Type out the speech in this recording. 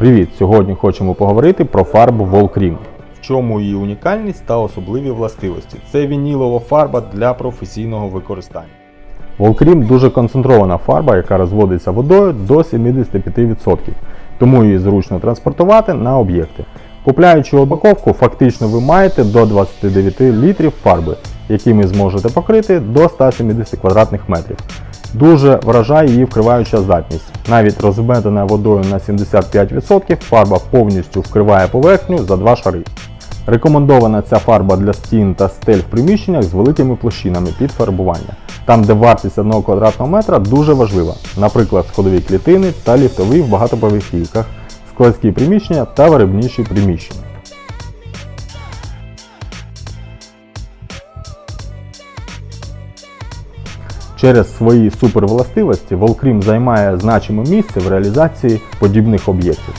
Привіт! Сьогодні хочемо поговорити про фарбу Volcream. В чому її унікальність та особливі властивості? Це вінілова фарба для професійного використання. Volcream дуже концентрована фарба, яка розводиться водою до 75%, тому її зручно транспортувати на об'єкти. Купляючи упаковку, фактично ви маєте до 29 літрів фарби, якими зможете покрити до 170 квадратних метрів. Дуже вражає її вкриваюча здатність. Навіть розведена водою на 75%, фарба повністю вкриває поверхню за два шари. Рекомендована ця фарба для стін та стель в приміщеннях з великими площинами під фарбування, там де вартість 1 квадратного метра дуже важлива, наприклад, сходові клітини та ліфтові в багатоповерхівках, складські приміщення та виробничі приміщення. Через свої супервластивості Волкрім займає значиме місце в реалізації подібних об'єктів.